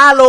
อาโล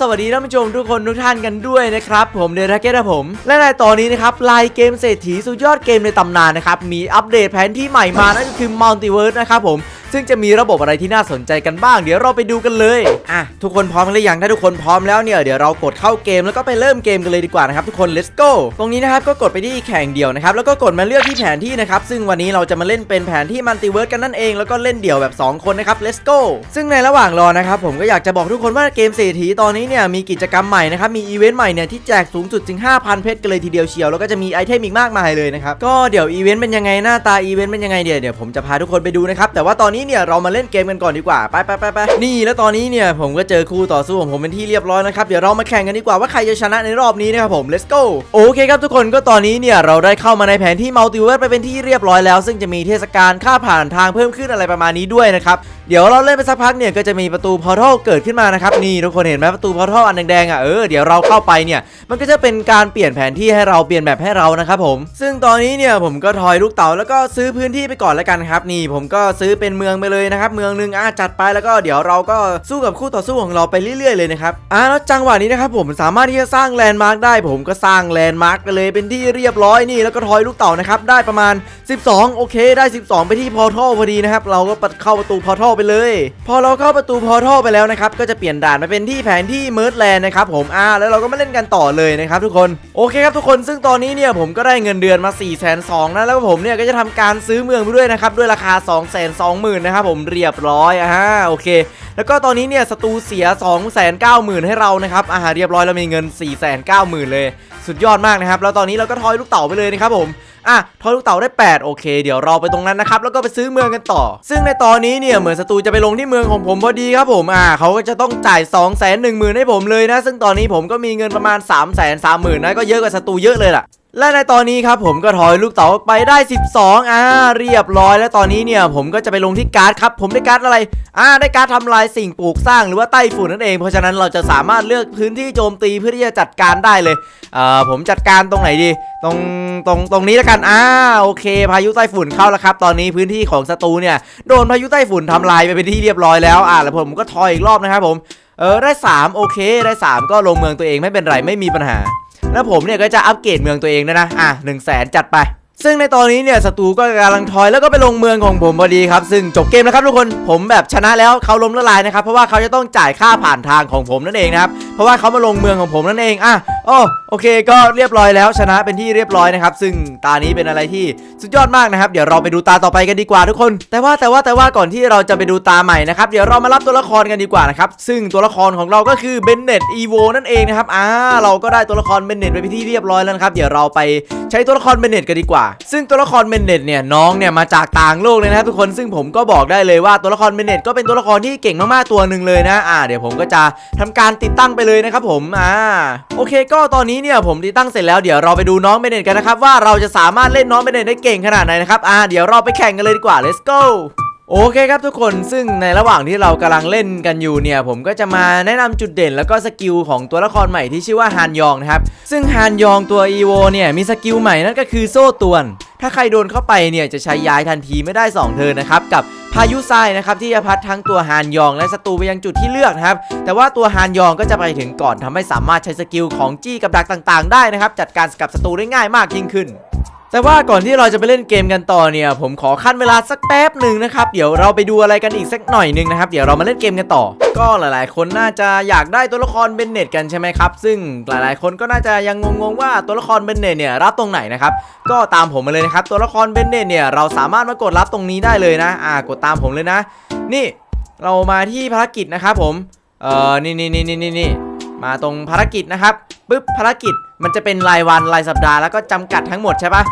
สวัสดีท่านผู้ชมทุกคนทุกท่านกันด้วยนะครับ ผมเดรเกตผม และในตอนนี้นะครับลายเกมเศรษฐีสุดยอดเกมในตำนานนะครับ มีอัปเดตแผนที่ใหม่มานั่นก็คือ Multiverse นะครับผม ซึ่งจะมีระบบอะไรที่น่าสนใจกันบ้าง เดี๋ยวเราไปดูกันเลยอะทุกคนพร้อมกันหรือยังถ้าทุกคนพร้อมแล้วเนี่ยเดี๋ยวเรากดเข้าเกมแล้วก็ไปเริ่มเกมกันเลยดีกว่านะครับทุกคน let's go ตรงนี้นะครับก็กดไปที่แข่งเดี่ยวนะครับแล้วก็กดมาเลือกที่แผนที่นะครับซึ่งวันนี้เราจะมาเล่นเป็นแผนที่มัลติเวิร์สกันนั่นเองแล้วก็เล่นเดี่ยวแบบ 2 คนนะครับ let's go ซึ่งในระหว่างรอนะครับผมก็อยากจะบอกทุกคนว่าเกมเศรษฐีตอนนี้เนี่ยมีกิจกรรมใหม่นะครับมีอีเวนต์ใหม่เนี่ยที่แจกสูงสุดถึง5,000เพชรกันเลยทีเดียวเชียวแล้วก็จะมีไอเทมอีกมากมายเลยนะครับก็เดี๋ยวอีเวนต์เป็นยังไงหน้าตาอีเวนต์เป็นยังไงเดี๋ยวเดี๋ยวผมจะพาทุกคนไปดูนะครับแต่ว่าตอนนี้เนี่ยเรามาเล่นเกมกันก่อนดีกว่าไปไปไปไปนี่แล้วตอนนี้เนี่ยผมก็เจอคู่ต่อสู้ของผมเป็นที่เรียบร้อยนะครับเดี๋ยวเรามาแข่งกันดีกว่าว่าใครจะชนะในรอบนี้นะครับผม let's go โอเคครับทุกคนก็ตอนนี้เนี่ยเราได้เข้ามาในแผนที่มัลติเวิร์สไปเป็นที่เรียบร้อยแล้ว ซึ่งจะมีเทศกาลค่าผ่านทางเพิ่มขึ้นอะไรประมาณนี้ด้วยนะครับเดี๋ยวเราเล่นไปสักพักเนี่ยก็จะมีประตูพอร์ทัลเกิดขึ้นมานะครับนี่ทุกคนเห็นไหมประตูพอร์ทัลอันแดงๆอะเออเดี๋ยวเราเข้าไปเนี่ยมันก็จะเป็นการเปลี่ยนแผนที่ให้เราเปลี่ยนแบบให้เรานะครับผม ซึ่งตอนนี้เนี่ยผมก็ทอยลูกเต๋าแล้วก็ซื้อพื้นที่ไปก่อนแล้วกันครับนี่ผมก็ซื้อเป็นเมืององไปเลยนะครับ เมืองหนึ่งอะจัดไปแล้วก็เดี๋ยวเราก็สู้กับคู่ต่อสู้ของเราไปเรื่อยๆเลยนะครับอะแล้วจังหวะนี้นะครับผมสามารถที่จะสร้างแลนด์มาร์คได้ ผมก็สร้างแลนด์มาร์กันเลยเป็นที่เรียบร้อยนี่แล้วก็ทอยลูกเต๋านะครับได้ประมาณ 12 โอเคได้ 12 ไปที่พอทัลพอดีนะครับเราก็เข้าประตูพอทัลไปเลย พอเราเข้าประตูพอทัลไปแล้วนะครับก็จะเปลี่ยนด่านมาเป็นที่แผนที่เมิร์ดแลนด์นะครับผมอ่าแล้วเราก็มาเล่นกันต่อเลยนะครับทุกคนโอเคครับทุกคนซึ่งตอนนี้เนี่ยผมก็ได้เงินเดือนมา4 2 0 0 0นะแล้วผมเนี่ยก็จะทำการซื้อเมืองไปด้วยนะครับด้วยราคา 2 2 0 0 0 0นะครับผมเรียบร้อยอ่าโอเค แล้วก็ตอนนี้เนี่ยศัตรูเสีย 2 9 0 0 0 0 ให้เรานะครับอาหารเรียบร้อยเรามีเงิน 4 9 0 0 0 0 เลย สุดยอดมากนะครับ แล้วตอนนี้เราก็ทอยลูกเต๋าไปเลยนะครับผมอะทอยลูกเต๋าได้ 8 โอเค เดี๋ยวเราไปตรงนั้นนะครับ แล้วก็ไปซื้อเมืองกันต่อ ซึ่งในตอนนี้เนี่ย เหมือนศัตรูจะไปลงที่เมืองของผมพอดีครับผมอ่าเขาก็จะต้องจ่าย 2 1 0 0 0 0 ให้ผมเลยนะ ซึ่งตอนนี้ผมก็มีเงินประมาณ 3 3 0 0 0 0นะก็เยอะกว่าศัตรูเยอะเลยล่ะ และในตอนนี้ครับผมก็ถอยลูกเต๋าไปได้ 12อ่าเรียบร้อยแล้วตอนนี้เนี่ยผมก็จะไปลงที่การ์ดครับผมได้การ์ดอะไรอ่าได้การ์ดทำลายสิ่งปลูกสร้างหรือว่าไต้ฝุ่นนั่นเองเพราะฉะนั้นเราจะสามารถเลือกพื้นที่โจมตีเพื่อที่จะจัดการได้เลยเอ่อผมจัดการตรงไหนดี ตรงตรงตรงนี้แล้วกันอ่าโอเค พายุไต้ฝุ่นเข้าแล้วครับ ตอนนี้พื้นที่ของศัตรูเนี่ยโดนพายุไต้ฝุ่นทำลายไปเป็นที่เรียบร้อยแล้วอ่าแล้วผมก็ทอยอีกรอบนะครับผมเออได้ 3 โอเคได้ 3 ก็ลงเมืองตัวเองไม่เป็นไรไม่มีปัญหา แล้วผมเนี่ยก็จะอัปเกรดเมืองตัวเองด้วยนะ อะหนึ่งแสนจัดไป ซึ่งในตอนนี้เนี่ยศัตรูก็กำลังทอยแล้วก็ไปลงเมืองของผมพอดีครับ ซึ่งจบเกมแล้วครับทุกคนผมแบบชนะแล้วเขาล้มละลายนะครับเพราะว่าเขาจะต้องจ่ายค่าผ่านทางของผมนั่นเองนะครับเพราะว่าเขามาลงเมืองของผมนั่นเองอะโอ้โอเค ก็เรียบร้อยแล้วชนะเป็นที่เรียบร้อยนะครับ ซึ่งตานี้เป็นอะไรที่สุดยอดมากนะครับ เดี๋ยวเราไปดูตาต่อไปกันดีกว่าทุกคน แต่ว่าแต่ว่าแต่ว่าก่อนที่เราจะไปดูตาใหม่นะครับเดี๋ยวเรามารับตัวละครกันดีกว่านะครับซึ่งตัวละครของเราก็คือเบนเน็ตอีโวนั่นเองนะครับอ่าเราก็ได้ตัวละครเบนเน็ตไปที่เรียบร้อยแล้วนะครับเดี๋ยวเราไปใช้ตัวละครเบนเน็ตกันดีกว่าซึ่งตัวละครเบนเน็ตเนี่ยน้องเนี่ยมาจากต่างโลกเลยนะครับทุกคนซึ่งผมก็บอกได้เลยว่าตัวละครเบนเน็ตก็เป็นตัวละครที่เก่งมากๆตัวหนึ่งเลยนะอ่าเดี๋ยวผมก็จะทำการติดตั้งไปเลยนะครับผมอ่าโอเค ก็ตอนนี้เนี่ยผมติดตั้งเสร็จแล้วเดี๋ยวเราไปดูน้องเบนเน็ตกันนะครับว่าเราจะสามารถเล่นน้องเบนเน็ตได้เก่งขนาดไหนนะครับอ่าเดี๋ยวเราไปแข่งกันเลยดีกว่า let's go โอเคครับทุกคนซึ่งในระหว่างที่เรากำลังเล่นกันอยู่เนี่ย ผมก็จะมาแนะนำจุดเด่นแล้วก็สกิลของตัวละครใหม่ที่ชื่อว่าฮานยองนะครับ ซึ่งฮานยองตัวอีโวเนี่ย มีสกิลใหม่นั่นก็คือโซ่ตวน ถ้าใครโดนเข้าไปเนี่ย จะใช้ย้ายทันทีไม่ได้ 2 เทินนะครับ กับพายุทรายนะครับที่จะพัดทั้งตัวฮานยองและศัตรูไปยังจุดที่เลือกนะครับ แต่ว่าตัวฮานยองก็จะไปถึงก่อนทำให้สามารถใช้สกิลของจี้กับดักต่าง ๆ ได้นะครับจัดการกับศัตรูได้ง่ายมากยิ่งขึ้น แต่ว่าก่อนที่เราจะไปเล่นเกมกันต่อเนี่ย ผมขอขั้นเวลาสักแป๊บหนึ่งนะครับ เดี๋ยวเราไปดูอะไรกันอีกสักหน่อยหนึ่งนะครับ เดี๋ยวเรามาเล่นเกมกันต่อ ก็หลาย ๆ คนน่าจะอยากได้ตัวละครเบนเน็ตกันใช่ไหมครับ ซึ่งหลาย ๆ คนก็น่าจะยังงงๆว่าตัวละครเบนเน็ตเนี่ยรับตรงไหนนะครับ ก็ตามผมมาเลยนะครับ ตัวละครเบนเน็ตเนี่ยเราสามารถมากดรับตรงนี้ได้เลยนะ อ่ากดตามผมเลยนะ นี่เรามาที่ภารกิจนะครับผม เอ่อ นี่นี่นี่นี่นี่นี่มาตรงภารกิจนะครับ ปึ๊บ ภารกิจ มันจะเป็นรายวัน รายสัปดาห์ แล้วก็จำกัดทั้งหมดใช่ปะ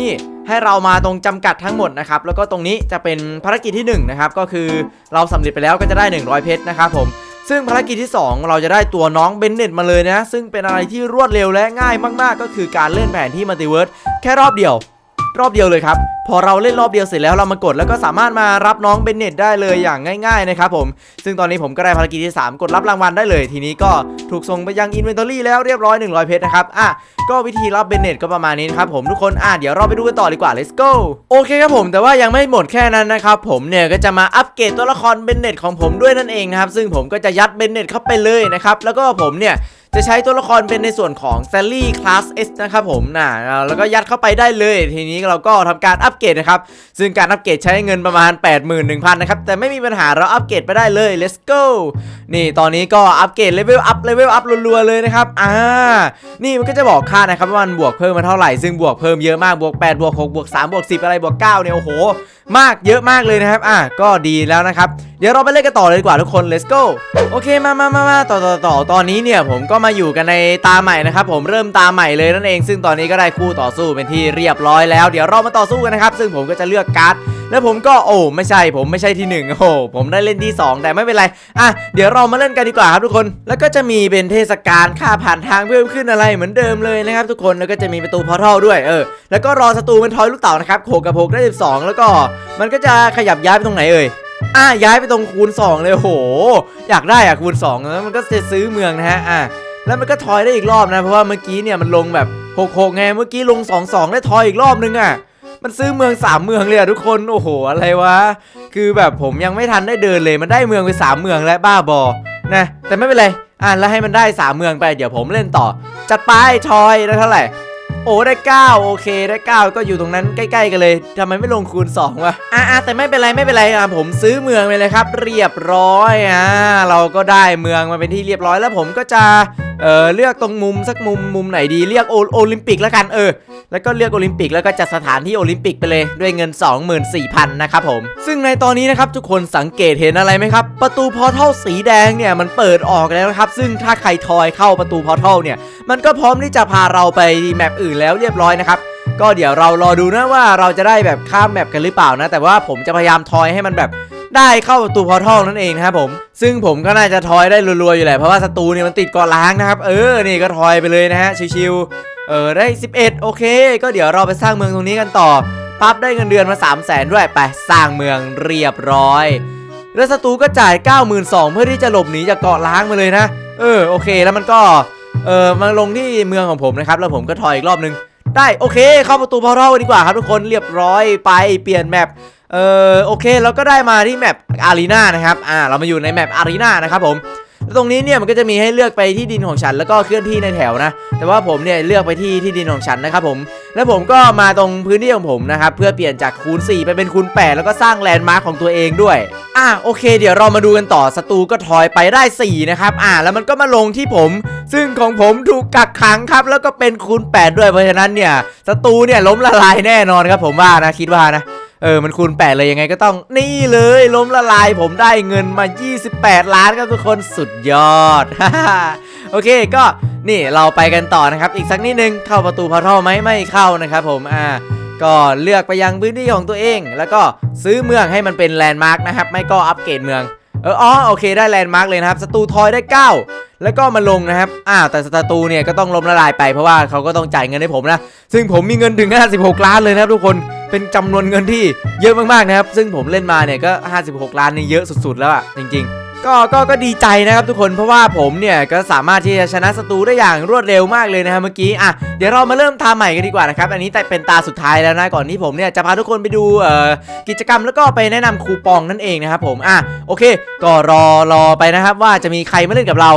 นี่ให้เรามาตรงจำกัดทั้งหมดนะครับแล้วก็ตรงนี้จะเป็นภารกิจที่1นะครับก็คือเราสำเร็จไปแล้วก็จะได้ 100 เพชรนะครับผมซึ่งภารกิจที่ 2 เราจะได้ตัวน้องเบนเน็ตมาเลยนะ ซึ่งเป็นอะไรที่รวดเร็วและง่ายมาก ๆ ก็คือการเล่นแผนที่มัลติเวิร์สแค่รอบเดียว รอบเดียวเลยครับ พอเราเล่นรอบเดียวเสร็จแล้วเรามากดแล้วก็สามารถมารับน้องเบนเน็ตได้เลยอย่างง่ายๆนะครับผม ซึ่งตอนนี้ผมก็ได้ภารกิจที่ 3 กดรับรางวัลได้เลย ทีนี้ก็ถูกส่งไปยังอินเวนทอรี่แล้วเรียบร้อย 100 เพชรนะครับ อะ ก็วิธีรับเบนเน็ตก็ประมาณนี้นะครับผมทุกคน อะ เดี๋ยวเราไปดูกันต่อดีกว่า let's go โอเคครับผม แต่ว่ายังไม่หมดแค่นั้นนะครับผมเนี่ยก็จะมาอัปเกรดตัวละครเบนเน็ตของผมด้วยนั่นเองนะครับซึ่งผมก็จะยัดเบนเน็ตเข้าไปเลยนะครับแล้วก็ผมเนี่ย จะใช้ตัวละครเป็นในส่วนของ s a l l y Class S นะครับผมนะแล้วก็ยัดเข้าไปได้เลย ทีนี้เราก็ทำการอัปเกรดนะครับ ซึ่งการอัปเกรดใช้เงินประมาณ 81,000นะครับ แต่ไม่มีปัญหาเราอัปเกรดไปได้เลย let's go นี่ตอนนี้ก็อัปเกรดเลเวลอัพเลเวลอัพรัวๆเลยนะครับ อ่า นี่มันก็จะบอกค่านะครับว่ามันบวกเพิ่มมาเท่าไหร่ ซึ่งบวกเพิ่มเยอะมาก บวก8บวก6บวก3บวก10 อะไรบวก9เนี่ยโอ้โห มากเยอะมากเลยนะครับ อะก็ดีแล้วนะครับ เดี๋ยวเราไปเล่นกันต่อเลยดีกว่าทุกคน let's go โอเคมามามามาต่อต่อต่อตอนนี้เนี่ยผมก็มาอยู่กันในตาใหม่นะครับ ผมเริ่มตาใหม่เลยนั่นเอง ซึ่งตอนนี้ก็ได้คู่ต่อสู้เป็นที่เรียบร้อยแล้ว เดี๋ยวเรามาต่อสู้กันนะครับ ซึ่งผมก็จะเลือกการ์ด แล้วผมก็โอ้ไม่ใช่ผมไม่ใช่ที่หนึ่งโอ้ผมได้เล่นที่สองแต่ไม่เป็นไรอะเดี๋ยวเรามาเล่นกันดีกว่าครับทุกคน แล้วก็จะมีเป็นเทศกาลค่าผ่านทางเพิ่มขึ้นอะไรเหมือนเดิมเลยนะครับทุกคนแล้วก็จะมีประตูพอร์ทัลด้วยเออแล้วก็รอศัตรูเป็นทอยลูกเต่านะครับโขกกับโขกได้ 12 แล้วก็ มันก็จะขยับย้ายไปตรงไหนเอ่ยอะย้ายไปตรงคูณ 2 เลยโอ้โห อยากได้อะคูณ2แล้วมันก็จะซื้อเมืองนะฮะอะแล้วมันก็ทอยได้อีกรอบนะเพราะว่าเมื่อกี้เนี่ยมันลงแบบ6 6ไงเมื่อกี้ลง 2 2 ได้ทอยอีกรอบนึงอะ มันซื้อเมือง3เมืองเลยอะทุกคน โอ้โห อะไรวะ คือแบบผมยังไม่ทันได้เดินเลย มันได้เมืองไป3เมืองแล้วบ้าบอ นะ แต่ไม่เป็นไร อะแล้วให้มันได้3เมืองไป เดี๋ยวผมเล่นต่อ จัดไปทอยได้เท่าไหร่ โอ้ได้ 9 โอเคได้ 9 ก็อยู่ตรงนั้นใกล้ๆกันเลยทำไมไม่ลงคูณ2วะอะแต่ไม่เป็นไรไม่เป็นไรอะผมซื้อเมืองไปเลยครับ เรียบร้อยอะเราก็ได้เมืองมาเป็นที่เรียบร้อยแล้วผมก็จะเออเลือกตรงมุมสักมุมมุมไหนดีเรียกโอลิมปิกแล้วกันเออ แล้วก็เลือกโอลิมปิกแล้วก็จัดสถานที่โอลิมปิกไปเลยด้วยเงิน 24,000นะครับผม ซึ่งในตอนนี้นะครับทุกคนสังเกตเห็นอะไรไหมครับ ประตูพอร์ทัลสีแดงเนี่ยมันเปิดออกแล้วนะครับ ซึ่งถ้าใครทอยเข้าประตูพอร์ทัลเนี่ย มันก็พร้อมที่จะพาเราไปแมปอื่นแล้วเรียบร้อยนะครับก็เดี๋ยวเรารอดูนะว่าเราจะได้แบบข้ามแมปกันหรือเปล่านะ แต่ว่าผมจะพยายามทอยให้มันแบบได้เข้าประตูพอร์ทัลนั่นเองนะครับผม ซึ่งผมก็น่าจะทอยได้รัวๆอยู่แหละเพราะว่าศัตรูเนี่ยมันติดเกาะล้างนะครับ เออนี่ก็ทอยไปเลยนะฮะชิวๆ เออได้ 11 โอเค ก็เดี๋ยวเราไปสร้างเมืองตรงนี้กันต่อปั๊บได้เงินเดือนมา 3 0 0แสนด้วยไปสร้างเมืองเรียบร้อย แล้วศัตรูก็จ่าย 92,000เพื่อที่จะหลบหนีจากเกาะล้างมาเลยนะ เออโอเคแล้วมันก็เออมาลงที่เมืองของผมนะครับ แล้วผมก็ถอยอีกรอบนึง ได้โอเค เข้าประตูพอร์ทัลดีกว่าครับทุกคนเรียบร้อยไปเปลี่ยนแมปเออโอเคแล้วก็ได้มาที่แมปอารีนานะครับอ่าเรามาอยู่ในแมปอารีนานะครับผม ตรงนี้เนี่ยมันก็จะมีให้เลือกไปที่ดินของฉัน แล้วก็เคลื่อนที่ในแถวนะ แต่ว่าผมเนี่ยเลือกไปที่ที่ดินของฉันนะครับผม แล้วผมก็มาตรงพื้นที่ของผมนะครับเพื่อเปลี่ยนจากคูณ 4 ไปเป็นคูณ 8 แล้วก็สร้างแลนด์มาร์คของตัวเองด้วยอะโอเค เดี๋ยวเรามาดูกันต่อศัตรูก็ถอยไปได้ 4 นะครับอะแล้วมันก็มาลงที่ผม ซึ่งของผมถูกกักขังครับ แล้วก็เป็นคูณ 8 ด้วยเพราะฉะนั้นเนี่ยศัตรูเนี่ยล้มละลายแน่นอนครับผมว่านะคิดว่านะ เออมันคูณ 8 เลยยังไงก็ต้องนี่เลยล้มละลายผมได้เงินมา 28 ล้านครับทุกคนสุดยอด โอเคก็นี่เราไปกันต่อนะครับ อีกสักนิดนึงเข้าประตูพอร์ทัลไหมไม่เข้านะครับผมอ่าก็เลือกไปยังพื้นที่ของตัวเอง แล้วก็ซื้อเมืองให้มันเป็นแลนด์มาร์กนะครับ ไม่ก็อัปเกรดเมืองเอออ๋อโอเคได้แลนด์มาร์กเลยนะครับศัตรูทอยได้ 9 แล้วก็มาลงนะครับอ่าแต่ศัตรูเนี่ยก็ต้องล้มละลายไปเพราะว่าเขาก็ต้องจ่ายเงินให้ผมนะ ซึ่งผมมีเงินถึง56ล้านเลยนะครับทุกคน เป็นจำนวนเงินที่เยอะมากๆนะครับ ซึ่งผมเล่นมาเนี่ยก็ 56 ล้านนี่เยอะสุด ๆ แล้วอะจริง ๆก็ก็ก็ดีใจนะครับทุกคนเพราะว่าผมเนี่ยก็สามารถที่จะชนะศัตรูได้อย่างรวดเร็วมากเลยนะครับเมื่อกี้อะเดี๋ยวเรามาเริ่มทำใหม่กันดีกว่านะครับอันนี้แต่เป็นตาสุดท้ายแล้วนะก่อนที่ผมเนี่ยจะพาทุกคนไปดูเอ่อกิจกรรมแล้วก็ไปแนะนำคูปองนั่นเองนะครับผมอะโอเค ก็รอรอไปนะครับว่าจะมีใครมาเล่นกับเรา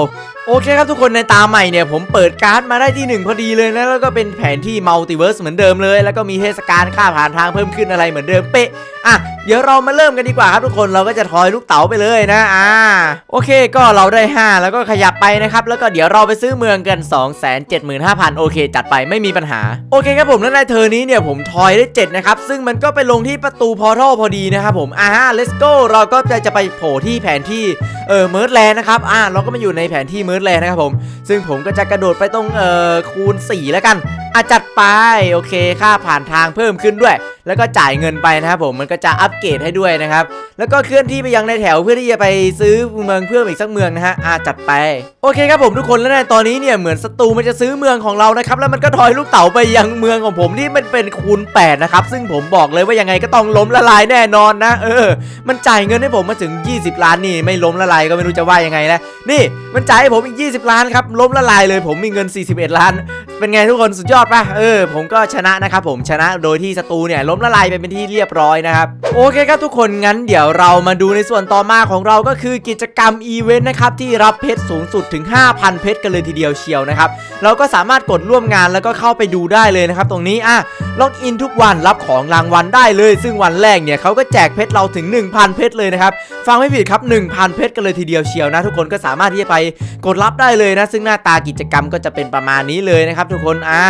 โอเคครับทุกคนในตาใหม่เนี่ยผมเปิดการ์ดมาได้ที่หนึ่งพอดีเลยนะแล้วก็เป็นแผนที่มัลติเวิร์สเหมือนเดิมเลย แล้วก็มีเทศกาลค่าผ่านทางเพิ่มขึ้นอะไรเหมือนเดิมเป๊ะอะเดี๋ยวเรามาเริ่มกันดีกว่าครับทุกคนเราก็จะทอยลูกเต๋าไปเลยนะอ่าโอเคก็เราได้ 5 แล้วก็ขยับไปนะครับแล้วก็เดี๋ยวเราไปซื้อเมืองกัน 275,000 โอเค จัดไปไม่มีปัญหา โอเคครับผมแล้วในเทอร์นี้เนี่ยผมทอยได้ 7 นะครับ ซึ่งมันก็ไปลงที่ประตูพอร์ทัลพอดีนะครับผมอ่า let's go เราก็จะจะไปโผล่ที่แผนที่เออเมิร์ดแลนด์นะครับอ่าเราก็มาอยู่ในแผนที่เมิร์ดเลยนะครับผม ซึ่งผมก็จะกระโดดไปตรงเอ่อคูณ 4 แล้วกันอาจัดไป โอเค ค่าผ่านทางเพิ่มขึ้นด้วย แล้วก็จ่ายเงินไปนะครับผมมันก็จะอัปเกรดให้ด้วยนะครับ แล้วก็เคลื่อนที่ไปยังในแถวเพื่อที่จะไปซื้อเมืองเพิ่มอีกสักเมืองนะฮะอ่าจัดไปโอเคครับผมทุกคนแล้วในตอนนี้เนี่ยเหมือนศัตรูมันจะซื้อเมืองของเรานะครับแล้วมันก็ถอยลูกเต๋าไปยังเมืองของผมที่มันเป็นคูณ8นะครับซึ่งผมบอกเลยว่ายังไงก็ต้องล้มละลายแน่นอนนะเออ มันจ่ายเงินให้ผมมาถึง 20 ล้านนี่ไม่ล้มละลายก็ไม่รู้จะว่ายังไงนะนี่มันจ่ายให้ผมอีก 20 ล้านครับล้มละลายเลยผมมีเงิน 41 ล้าน เป็นไงทุกคนสุดยอดปะเออ ผมก็ชนะนะครับผมชนะโดยที่ศัตรูเนี่ยลมละลายไปเป็นที่เรียบร้อยนะครับ โอเคครับทุกคนงั้นเดี๋ยวเรามาดูในส่วนต่อมาของเราก็คือกิจกรรมอีเวนต์นะครับที่รับเพชรสูงสุดถึง 5,000 เพชรกันเลยทีเดียวเชียวนะครับเราก็สามารถกดร่วมงานแล้วก็เข้าไปดูได้เลยนะครับตรงนี้อะล็อกอินทุกวันรับของรางวัลได้เลย ซึ่งวันแรกเนี่ยเขาก็แจกเพชรเราถึง 1,000 เพชรเลยนะครับฟังไม่ผิดครับ 1,000 เพชรกันเลยทีเดียวเชียวนะ ทุกคนก็สามารถที่จะไปกดรับได้เลยนะ ซึ่งหน้าตากิจกรรมก็จะเป็นประมาณนี้เลยนะครับทุกคนอ่า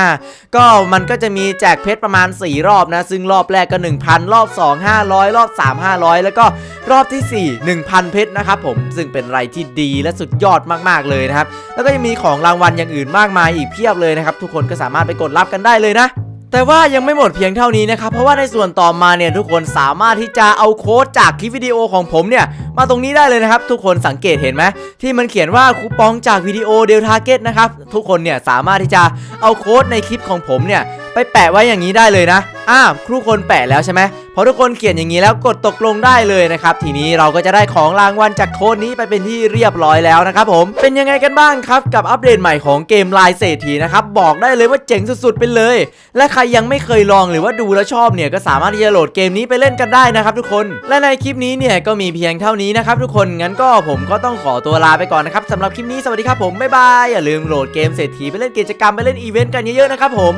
ก็มันก็จะมีแจกเพชรประมาณ 4 รอบนะ ซึ่งรอบแรกก็ 1,000 รอบ 2 500 รอบ 3 500 แล้วก็รอบทีสี่4 1,000 เพชรนะครับผมซึ่งเป็นอะไรที่ดีและสุดยอดมากๆเลยนะครับแล้วก็ยังมีของรางวัลอย่างอื่นมากมายอีกเพียบเลยนะครับทุกคนก็สามารถไปกดรับกันได้เลยนะ แต่ว่ายังไม่หมดเพียงเท่านี้นะครับ เพราะว่าในส่วนต่อมาเนี่ยทุกคนสามารถที่จะเอาโค้ดจากคลิปวิดีโอของผมเนี่ย มาตรงนี้ได้เลยนะครับ ทุกคนสังเกตเห็นไหมที่มันเขียนว่าคูปองจากวิดีโอเดลทาร์เก็ตนะครับ ทุกคนเนี่ยสามารถที่จะเอาโค้ดในคลิปของผมเนี่ยไปแปะไว้อย่างนี้ได้เลยนะ อ้าครูคนแปะแล้วใช่ไหมพอทุกคนเขียนอย่างนี้แล้วกดตกลงได้เลยนะครับ ทีนี้เราก็จะได้ของรางวัลจากโค้ดนี้ไปเป็นที่เรียบร้อยแล้วนะครับผมเป็นยังไงกันบ้างครับกับอัปเดตใหม่ของเกมลายเศรษฐีนะครับบอกได้เลยว่าเจ๋งสุดๆไปเลย และใครยังไม่เคยลองหรือว่าดูแล้วชอบเนี่ยก็สามารถที่จะโหลดเกมนี้ไปเล่นกันได้นะครับทุกคนและในคลิปนี้เนี่ยก็มีเพียงเท่านี้นะครับทุกคนงั้นก็ผมก็ต้องขอตัวลาไปก่อนนะครับสำหรับคลิปนี้สวัสดีครับผมบ๊ายบายอย่าลืมโหลดเกมเศรษฐีไปเล่นกิจกรรมไปเล่นอีเวนต์กันเยอะๆนะครับผม